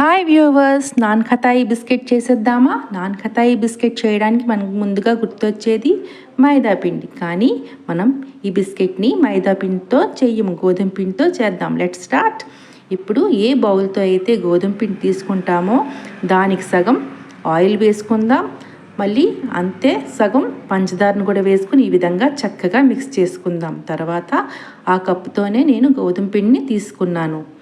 Hi viewers non ఖతాయి biscuit చేసేద్దామా? Non ఖతాయి biscuit చేయడానికి మనకు ముందుగా గుర్తొచ్చేది మైదా పిండి. కానీ మనం ఈ బిస్కెట్ని మైదా పిండితో చెయ్యము గోధుమ పిండితో చేద్దాం. లెట్ స్టార్ట్ ఇప్పుడు ఏ బౌల్తో అయితే గోధుమ పిండి తీసుకుంటామో దానికి సగం ఆయిల్ వేసుకుందాం. మళ్ళీ అంతే సగం పంచదారను కూడా వేసుకుని ఈ విధంగా చక్కగా మిక్స్ చేసుకుందాం. తర్వాత ఆ కప్పుతోనే నేను గోధుమ పిండిని తీసుకున్నాను.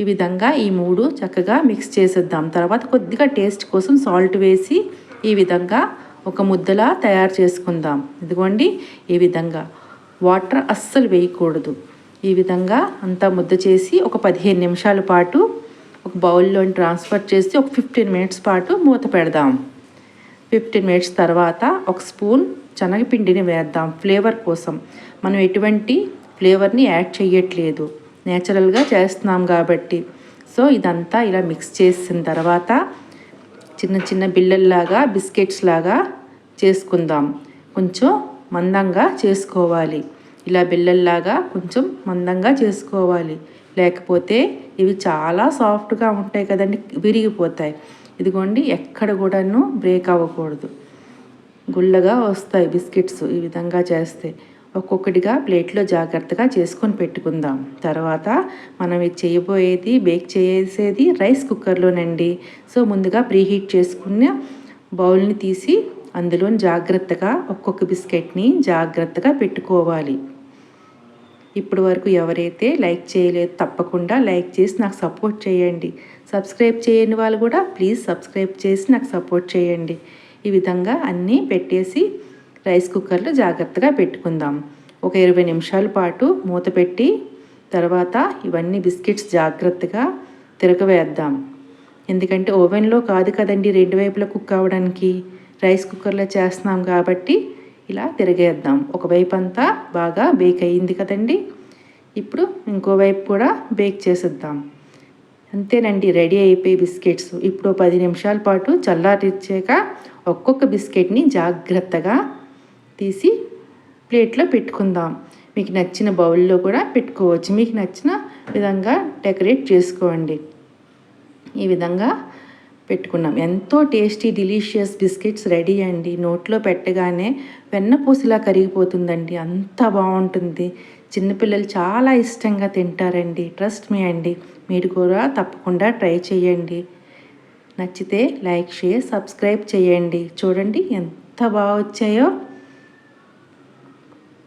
ఈ విధంగా ఈ మూడు చక్కగా మిక్స్ చేసేద్దాం. తర్వాత కొద్దిగా టేస్ట్ కోసం సాల్ట్ వేసి ఈ విధంగా ఒక ముద్దలా తయారు చేసుకుందాం. ఇదిగోండి ఈ విధంగా. వాటర్ అస్సలు వేయకూడదు. ఈ విధంగా అంతా ముద్ద చేసి ఒక పదిహేను నిమిషాల పాటు ఒక బౌల్లో ట్రాన్స్ఫర్ చేసి ఒక ఫిఫ్టీన్ మినిట్స్ పాటు మూత పెడదాం. ఫిఫ్టీన్ మినిట్స్ తర్వాత ఒక స్పూన్ శనగపిండిని వేద్దాం. ఫ్లేవర్ కోసం. మనం ఎటువంటి ఫ్లేవర్ని యాడ్ చేయట్లేదు. నేచురల్గా చేస్తున్నాం కాబట్టి. సో ఇదంతా ఇలా మిక్స్ చేసిన తర్వాత చిన్న చిన్న బిళ్ళల్లాగా బిస్కెట్స్ లాగా చేసుకుందాం. కొంచెం మందంగా చేసుకోవాలి. ఇలా బిళ్ళల్లాగా కొంచెం మందంగా చేసుకోవాలి. లేకపోతే ఇవి చాలా సాఫ్ట్గా ఉంటాయి కదండి విరిగిపోతాయి. ఇదిగోండి ఎక్కడ కూడాను బ్రేక్ అవ్వకూడదు. గుల్లగా వస్తాయి బిస్కెట్స్ ఈ విధంగా చేస్తే. ఒక్కొక్కటిగా ప్లేట్లో జాగ్రత్తగా చేసుకొని పెట్టుకుందాం. తర్వాత మనం ఇది చేయబోయేది బేక్ చేసేది రైస్ కుక్కర్లోనండి. సో ముందుగా ప్రీహీట్ చేసుకున్న బౌల్ని తీసి అందులో జాగ్రత్తగా ఒక్కొక్క బిస్కెట్ని జాగ్రత్తగా పెట్టుకోవాలి. ఇప్పటి వరకు ఎవరైతే లైక్ చేయలేదు తప్పకుండా లైక్ చేసి నాకు సపోర్ట్ చేయండి. సబ్స్క్రైబ్ చేయని వాళ్ళు కూడా ప్లీజ్ సబ్స్క్రైబ్ చేసి నాకు సపోర్ట్ చేయండి. ఈ విధంగా అన్నీ పెట్టేసి రైస్ కుక్కర్లో జాగ్రత్తగా పెట్టుకుందాం. ఒక ఇరవై నిమిషాల పాటు మూత పెట్టి తర్వాత ఇవన్నీ బిస్కెట్స్ జాగ్రత్తగా తిరగవేద్దాం. ఎందుకంటే ఓవెన్లో కాదు కదండి రెండు వైపులా కుక్ అవ్వడానికి. రైస్ కుక్కర్లో చేస్తున్నాం కాబట్టి ఇలా తిరగేద్దాం. ఒకవైపు అంతా బాగా బేక్ అయ్యింది కదండి. ఇప్పుడు ఇంకోవైపు కూడా బేక్ చేసేద్దాం. అంతేనండి రెడీ అయిపోయి బిస్కెట్స్. ఇప్పుడు పది నిమిషాల పాటు చల్లారిచ్చాక ఒక్కొక్క బిస్కెట్ని జాగ్రత్తగా తీసి ప్లేట్లో పెట్టుకుందాం. మీకు నచ్చిన బౌల్లో కూడా పెట్టుకోవచ్చు. మీకు నచ్చిన విధంగా డెకరేట్ చేసుకోండి. ఈ విధంగా పెట్టుకున్నాం. ఎంతో టేస్టీ డిలీషియస్ బిస్కెట్స్ రెడీ అండి. నోట్లో పెట్టగానే వెన్నపూసిలా కరిగిపోతుందండి. అంత బాగుంటుంది. చిన్నపిల్లలు చాలా ఇష్టంగా తింటారండి. ట్రస్ట్ మీ అండి. మీరు కూడా తప్పకుండా ట్రై చేయండి. నచ్చితే లైక్ షేర్ సబ్స్క్రైబ్ చేయండి. చూడండి ఎంత బాగా వచ్చాయో.